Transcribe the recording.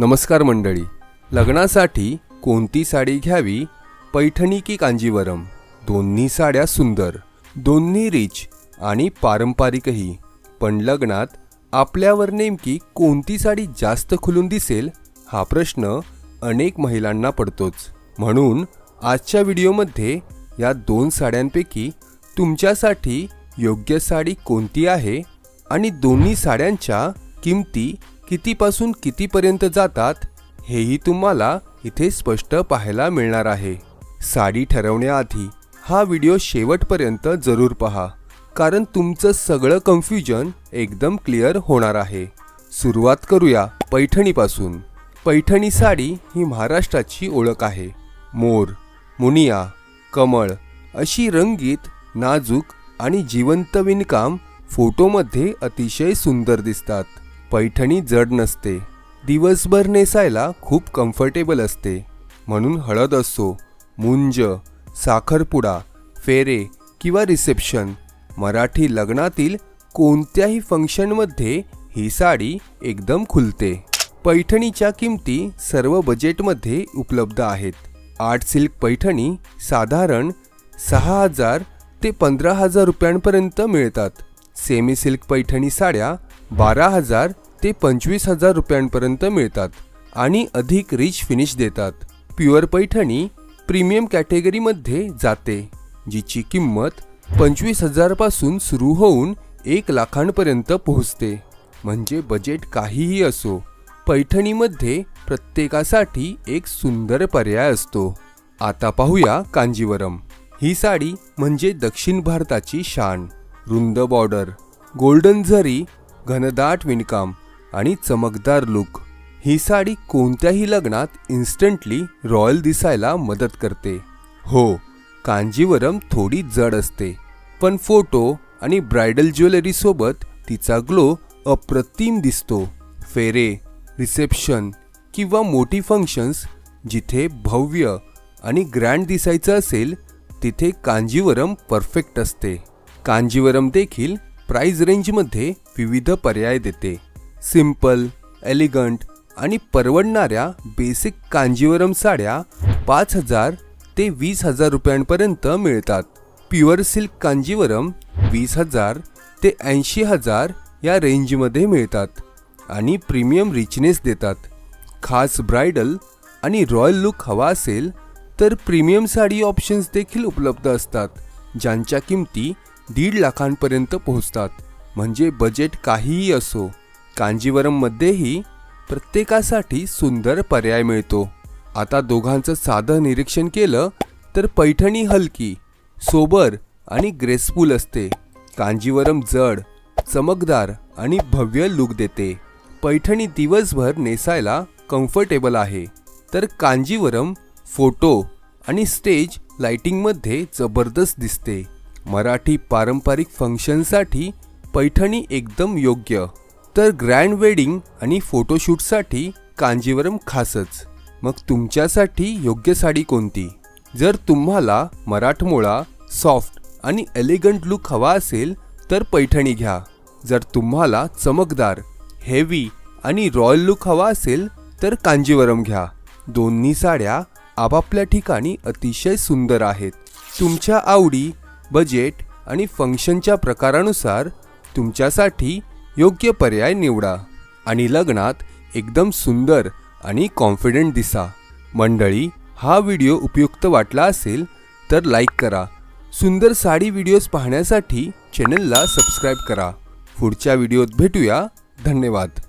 नमस्कार मंडळी. लग्नासाठी कोणती साडी घ्यावी? पैठणी की कांजीवरम? दोन्ही साड्या सुंदर दोन्ही रिच आणि पारंपरिकही. पण लग्नात आपल्यावर नेमकी कोणती साडी जास्त खुलून दिसेल? हा प्रश्न अनेक महिलांना पडतोच. म्हणून आजच्या व्हिडिओमध्ये या दोन साड्यांपैकी तुमच्यासाठी योग्य साडी कोणती आहे? आणि दोन्ही साड्यांच्या किमती कितीपासून कितीपर्यंत जातात हेही तुम्हाला इथे स्पष्ट पाहायला मिळणार आहे. साडी ठरवण्याआधी हा व्हिडिओ शेवटपर्यंत जरूर पहा कारण तुमचं सगळं कन्फ्युजन एकदम क्लिअर होणार आहे. सुरुवात करूया पैठणीपासून. पैठणी साडी ही महाराष्ट्राची ओळख आहे. मोर मुनिया कमळ अशी रंगीत नाजूक आणि जिवंत विणकाम फोटोमध्ये अतिशय सुंदर दिसतात. पैठणी जड नसते. दिवसभर नेसायला खूप कम्फर्टेबल असते. म्हणून हळद असो मुंज साखरपुडा फेरे किंवा रिसेप्शन मराठी लग्नातील कोणत्याही फंक्शनमध्ये ही साडी एकदम खुलते. पैठणीच्या किमती सर्व बजेटमध्ये उपलब्ध आहेत. आर्ट सिल्क पैठणी साधारण सहा हजार ते पंधरा हजार रुपयांपर्यंत मिळतात. सेमी सिल्क पैठणी साड्या बारा हजार ते पंचवीस हजार रुपयांपर्यंत मिळतात आणि अधिक रिच फिनिश देतात. प्युअर पैठणी प्रीमियम कॅटेगरीमध्ये जाते जिची किंमत पंचवीस हजारपासून सुरू होऊन एक लाखांपर्यंत पोहोचते. म्हणजे बजेट काहीही असो पैठणीमध्ये प्रत्येकासाठी एक सुंदर पर्याय असतो. आता पाहूया कांजीवरम. ही साडी म्हणजे दक्षिण भारताची शान रुंद बॉर्डर गोल्डन झरी घनदाट विणकाम आणि चमकदार लुक ही साडी कोणत्याही लग्नात इन्स्टंटली रॉयल दिसायला मदत करते. हो कांजीवरम थोडी जड असते पण फोटो आणि ब्रायडल ज्वेलरीसोबत तिचा ग्लो अप्रतिम दिसतो. फेरे रिसेप्शन किंवा मोठी फंक्शन्स जिथे भव्य आणि ग्रँड दिसायचं असेल तिथे कांजीवरम परफेक्ट असते. कांजीवरम देखील प्राईज रेंजमध्ये विविध पर्याय देते. सिंपल एलिगंट आणि परवडणाऱ्या बेसिक कांजीवरम साड्या पाच हजार ते वीस हजार रुपयांपर्यंत मिळतात. प्युअर सिल्क कांजीवरम वीस हजार ते ऐंशी हजार या रेंजमध्ये मिळतात आणि प्रीमियम रिचनेस देतात. खास ब्रायडल आणि रॉयल लुक हवा असेल तर प्रीमियम साडी ऑप्शन्स देखील उपलब्ध असतात ज्यांच्या किमती दीड लाखांपर्यंत पोहोचतात. म्हणजे बजेट काहीही असो कांजीवरममध्येही प्रत्येकासाठी सुंदर पर्याय मिळतो. आता दोघांचं साधं निरीक्षण केलं तर पैठणी हलकी सोबर आणि ग्रेसफुल असते. कांजीवरम जड चमकदार आणि भव्य लुक देते. पैठणी दिवसभर नेसायला कम्फर्टेबल आहे. तर कांजीवरम फोटो आणि स्टेज लाइटिंगमध्ये जबरदस्त दिसते. मराठी पारंपरिक फंक्शनसाठी पैठणी एकदम योग्य. तर ग्रँड वेडिंग आणि फोटोशूटसाठी कांजीवरम खासच. मग तुमच्यासाठी योग्य साडी कोणती? जर तुम्हाला मराठमोळा सॉफ्ट आणि एलिगंट लुक हवा असेल तर पैठणी घ्या. जर तुम्हाला चमकदार हेवी आणि रॉयल लुक हवा असेल तर कांजीवरम घ्या. दोन्ही साड्या आपापल्या ठिकाणी अतिशय सुंदर आहेत. तुमच्या आवडी बजेट आणि फंक्शनच्या प्रकारानुसार तुमच्यासाठी योग्य पर्याय निवडा आणि लग्नात एकदम सुंदर आणि कॉन्फिडंट दिसा. मंडळी हा व्हिडिओ उपयुक्त वाटला असेल तर लाईक करा. सुंदर साडी व्हिडिओज पाहण्यासाठी चॅनलला सबस्क्राईब करा. पुढच्या व्हिडिओत भेटूया. धन्यवाद.